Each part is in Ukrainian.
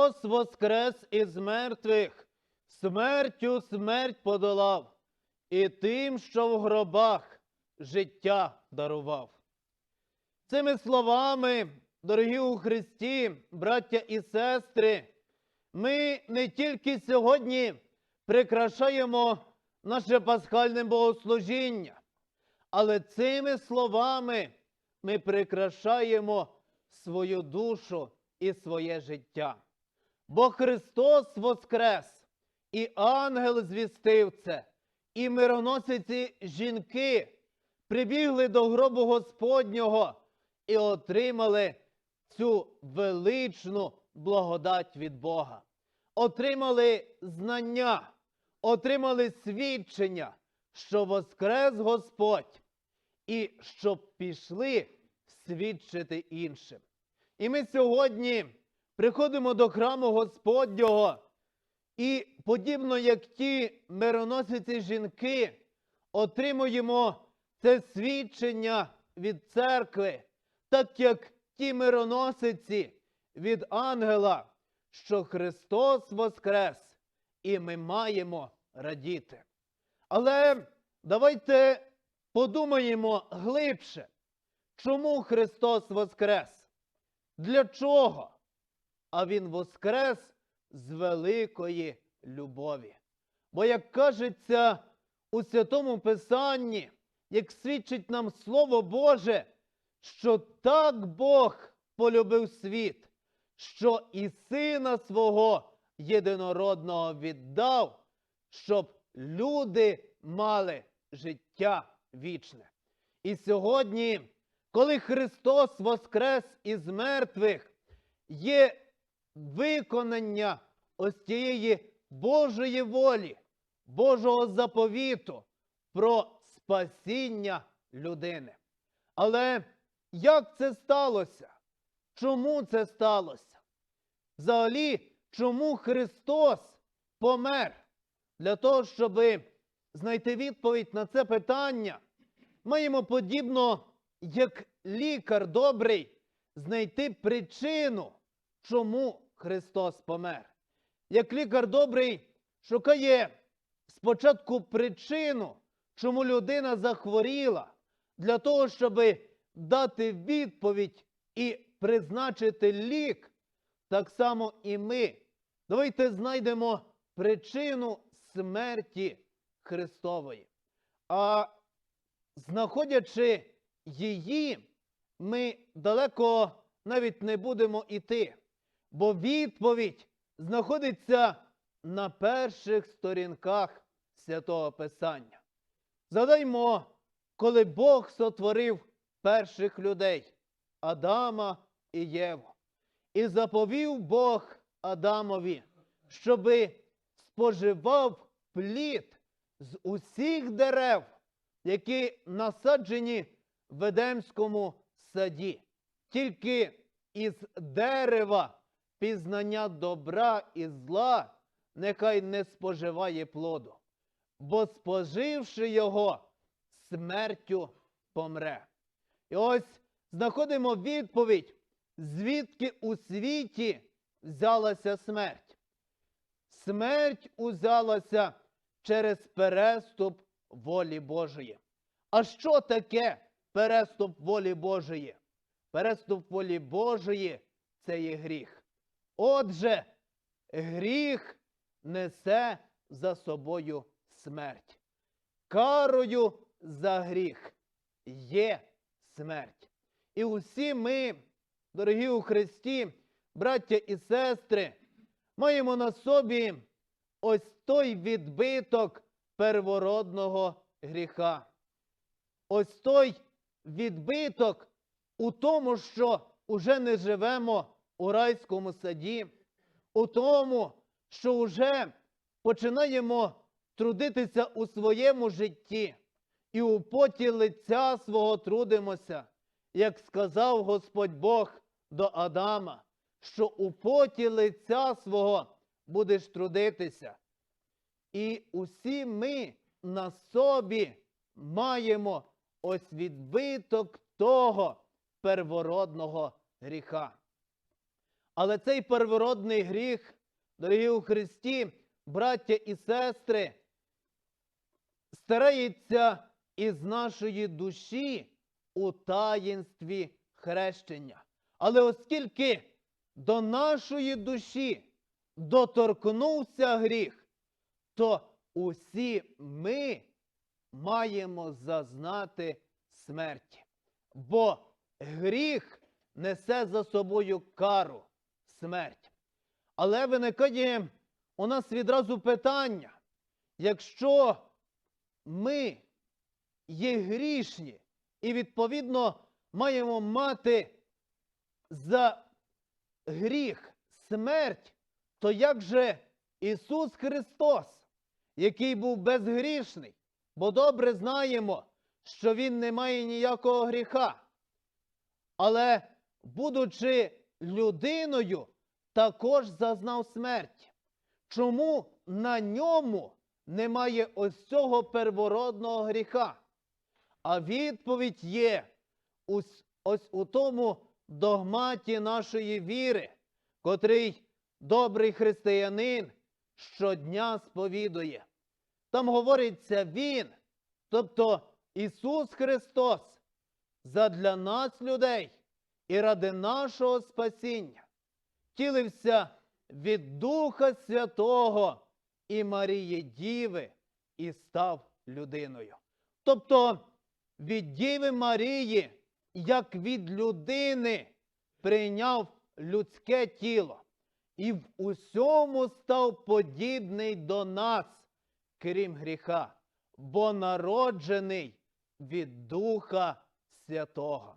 Христос воскрес із мертвих, смертю смерть подолав, і тим, що в гробах життя дарував. Цими словами, дорогі у Христі, браття і сестри, ми не тільки сьогодні прикрашаємо наше пасхальне богослужіння, але цими словами ми прикрашаємо свою душу і своє життя. Бо Христос воскрес, і ангел звістив це, і мироносиці жінки прибігли до гробу Господнього і отримали цю величну благодать від Бога. Отримали знання, отримали свідчення, що воскрес Господь, і щоб пішли свідчити іншим. І ми сьогодні приходимо до храму Господнього, і, подібно як ті мироносиці жінки, отримуємо це свідчення від церкви, так як ті мироносиці від ангела, що Христос воскрес, і ми маємо радіти. Але давайте подумаємо глибше, чому Христос воскрес? Для чого? А Він воскрес з великої любові. Бо, як кажеться у Святому Писанні, як свідчить нам Слово Боже, що так Бог полюбив світ, що і Сина свого єдинородного віддав, щоб люди мали життя вічне. І сьогодні, коли Христос воскрес із мертвих, є виконання ось цієї Божої волі, Божого заповіту про спасіння людини. Але як це сталося? Чому це сталося? Взагалі, чому Христос помер? Для того, щоб знайти відповідь на це питання, маємо подібно, як лікар добрий, знайти причину, чому Христос помер. Як лікар добрий шукає спочатку причину, чому людина захворіла, для того, щоб дати відповідь і призначити лік, так само і ми. Давайте знайдемо причину смерті Христової. А знаходячи її, ми далеко навіть не будемо іти, бо відповідь знаходиться на перших сторінках Святого Писання. Згадаймо, коли Бог сотворив перших людей Адама і Єву. І заповів Бог Адамові, щоби споживав плід з усіх дерев, які насаджені в Едемському саді, тільки із дерева пізнання добра і зла нехай не споживає плоду, бо споживши його, смертю помре. І ось знаходимо відповідь, звідки у світі взялася смерть. Смерть узялася через переступ волі Божої. А що таке переступ волі Божої? Переступ волі Божої це є гріх. Отже, гріх несе за собою смерть. Карою за гріх є смерть. І усі ми, дорогі у Христі, браття і сестри, маємо на собі ось той відбиток первородного гріха. Ось той відбиток у тому, що уже не живемо у райському саді, у тому, що вже починаємо трудитися у своєму житті і у поті лиця свого трудимося, як сказав Господь Бог до Адама, що у поті лиця свого будеш трудитися. І усі ми на собі маємо ось відбиток того первородного гріха. Але цей первородний гріх, дорогі у Христі, браття і сестри, старається із нашої душі у таїнстві хрещення. Але оскільки до нашої душі доторкнувся гріх, то усі ми маємо зазнати смерті. Бо гріх несе за собою кару, смерть. Але виникає у нас відразу питання, якщо ми є грішні і відповідно маємо мати за гріх смерть, то як же Ісус Христос, який був безгрішний, бо добре знаємо, що Він не має ніякого гріха. Але, будучи людиною, також зазнав смерті. Чому на ньому немає ось цього первородного гріха? А відповідь є ось, ось у тому догматі нашої віри, котрий добрий християнин щодня сповідує. Там говориться Він, тобто Ісус Христос, задля нас, людей, і ради нашого спасіння, тілився від Духа Святого і Марії Діви і став людиною. Тобто від Діви Марії, як від людини, прийняв людське тіло і в усьому став подібний до нас, крім гріха, бо народжений від Духа Святого.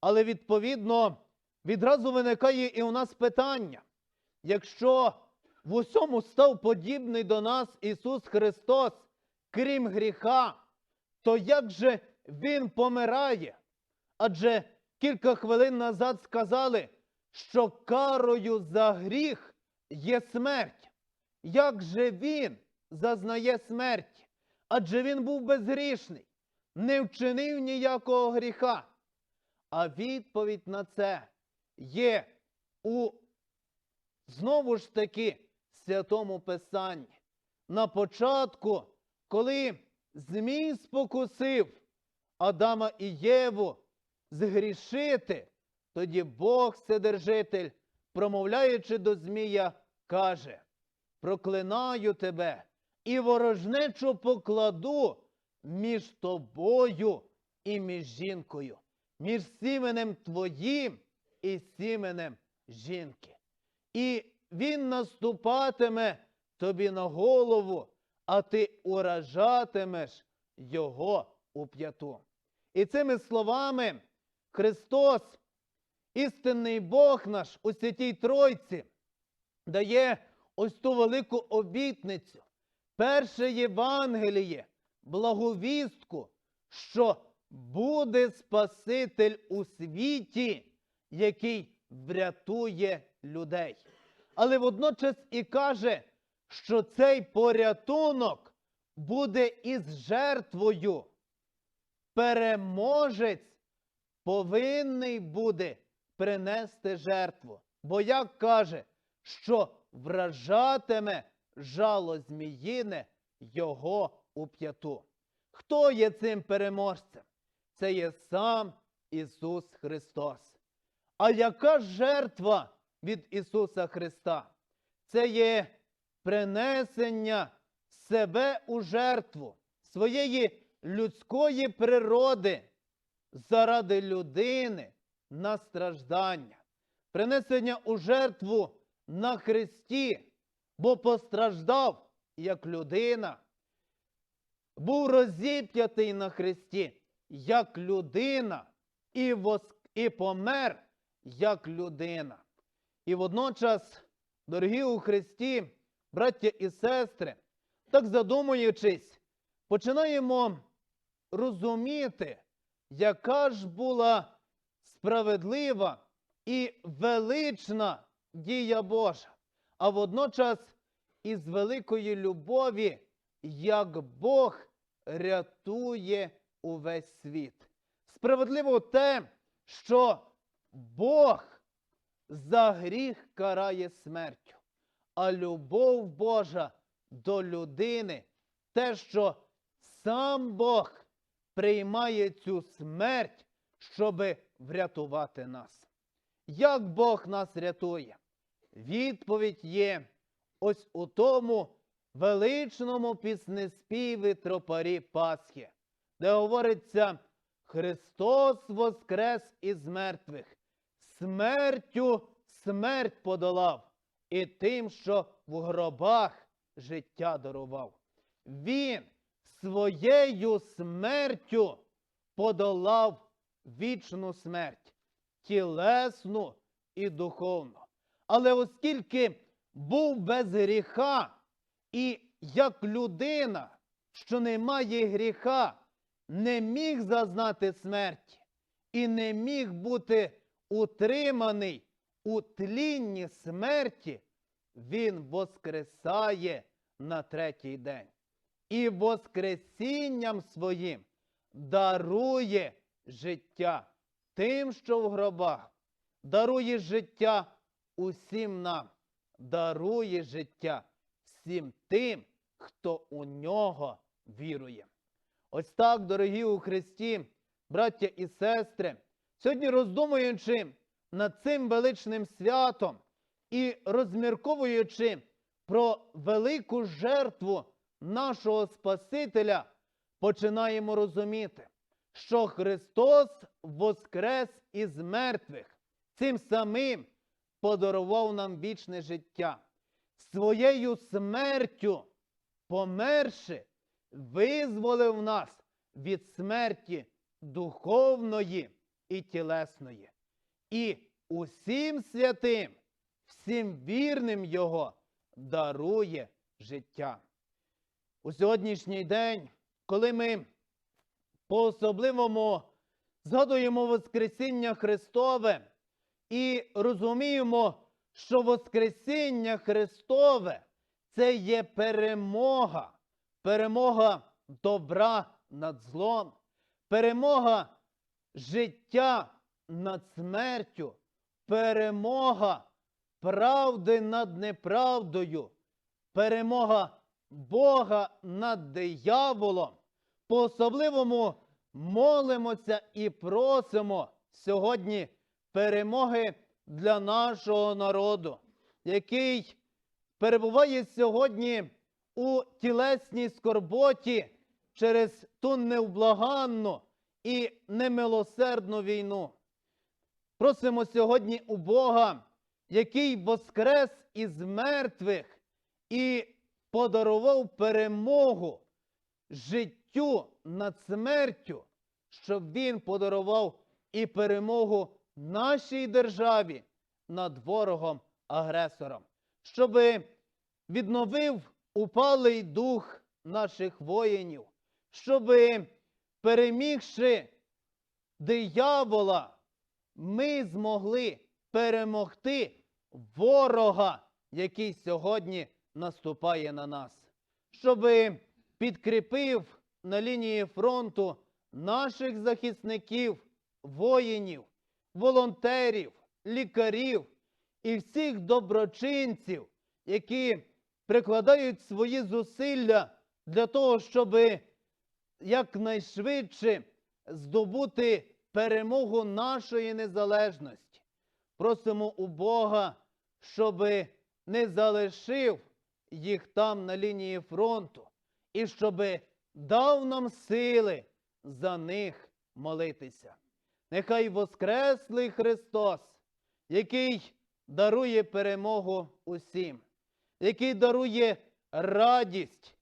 Але відповідно відразу виникає і у нас питання: якщо в усьому став подібний до нас Ісус Христос, крім гріха, то як же Він помирає? Адже кілька хвилин назад сказали, що карою за гріх є смерть. Як же він зазнає смерті? Адже він був безгрішний, не вчинив ніякого гріха. А відповідь на це є у знову ж таки святому Писанні. На початку, коли Змій спокусив Адама і Єву згрішити, тоді Бог Вседержитель, промовляючи до Змія, каже: Проклинаю тебе і ворожнечу покладу між тобою і між жінкою, між сіменем твоїм і сіменем жінки. І він наступатиме тобі на голову, а ти уражатимеш його у п'яту. І цими словами Христос, істинний Бог наш у святій Тройці, дає ось ту велику обітницю, перше Євангеліє, благовістку, що буде Спаситель у світі, який врятує людей. Але водночас і каже, що цей порятунок буде із жертвою. Переможець повинний буде принести жертву. Бо як каже, що вражатиме жало зміїне його у п'яту. Хто є цим переможцем? Це є сам Ісус Христос. А яка жертва від Ісуса Христа? Це є принесення себе у жертву своєї людської природи заради людини на страждання, принесення у жертву на Христі, бо постраждав як людина, був розіп'ятий на Христі як людина і, воск... і помер як людина. І водночас, дорогі у Христі, браття і сестри, так задумуючись, починаємо розуміти, яка ж була справедлива і велична дія Божа, а водночас із великої любові, як Бог рятує увесь світ. Справедливо те, що Бог за гріх карає смертю. А любов Божа до людини, те, що сам Бог приймає цю смерть, щоби врятувати нас. Як Бог нас рятує? Відповідь є ось у тому величному піснеспіві тропарі Пасхи, де говориться Христос воскрес із мертвих, смертю смерть подолав, і тим, що в гробах життя дарував. Він своєю смертю подолав вічну смерть, тілесну і духовну. Але оскільки був без гріха, і як людина, що не має гріха, не міг зазнати смерті і не міг бути утриманий у тлінні смерті, він воскресає на третій день. І воскресінням своїм дарує життя тим, що в гробах, дарує життя усім нам, дарує життя всім тим, хто у нього вірує. Ось так, дорогі у Христі, браття і сестри, сьогодні роздумуючи над цим величним святом і розмірковуючи про велику жертву нашого Спасителя, починаємо розуміти, що Христос воскрес із мертвих, цим самим подарував нам вічне життя. Своєю смертю, померши, визволив нас від смерті духовної і тілесної. І усім святим, всім вірним Його дарує життя. У сьогоднішній день, коли ми по-особливому згадуємо Воскресіння Христове і розуміємо, що Воскресіння Христове це є перемога, перемога добра над злом, перемога життя над смертю, перемога правди над неправдою, перемога Бога над дияволом. По-особливому молимося і просимо сьогодні перемоги для нашого народу, який перебуває сьогодні у тілесній скорботі через ту невблаганну і немилосердну війну. Просимо сьогодні у Бога, який воскрес із мертвих і подарував перемогу життю над смертю, щоб він подарував і перемогу нашій державі над ворогом агресором, щоб відновив упалий дух наших воїнів, щоб перемігши диявола, ми змогли перемогти ворога, який сьогодні наступає на нас, щоб підкріпив на лінії фронту наших захисників, воїнів, волонтерів, лікарів і всіх доброчинців, які прикладають свої зусилля для того, щоб якнайшвидше здобути перемогу нашої незалежності. Просимо у Бога, щоб не залишив їх там на лінії фронту, і щоб дав нам сили за них молитися. Нехай Воскреслий Христос, який дарує перемогу усім, який дарує радість,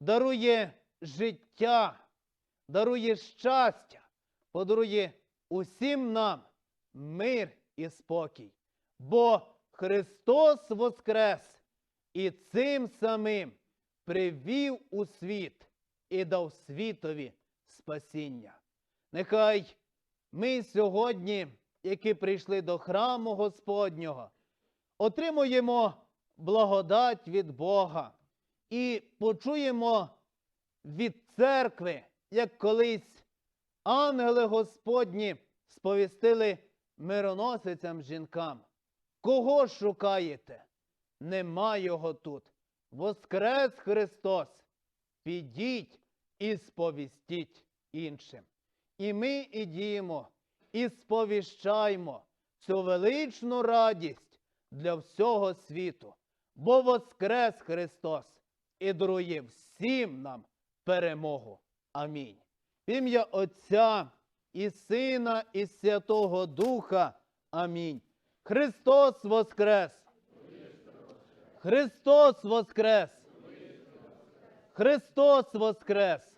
дарує життя, дарує щастя, подарує усім нам мир і спокій. Бо Христос Воскрес і цим самим привів у світ і дав світові спасіння. Нехай ми сьогодні, які прийшли до храму Господнього, отримуємо благодать від Бога і почуємо від церкви, як колись ангели Господні сповістили мироносицям жінкам. Кого шукаєте? Нема його тут. Воскрес Христос. Підіть і сповістіть іншим. І ми ідімо, і сповіщаймо цю величну радість для всього світу, бо воскрес Христос і дарує всім нам перемогу. Амінь. В ім'я Отця і Сина, і Святого Духа. Амінь. Христос Воскрес! Христос Воскрес! Христос Воскрес!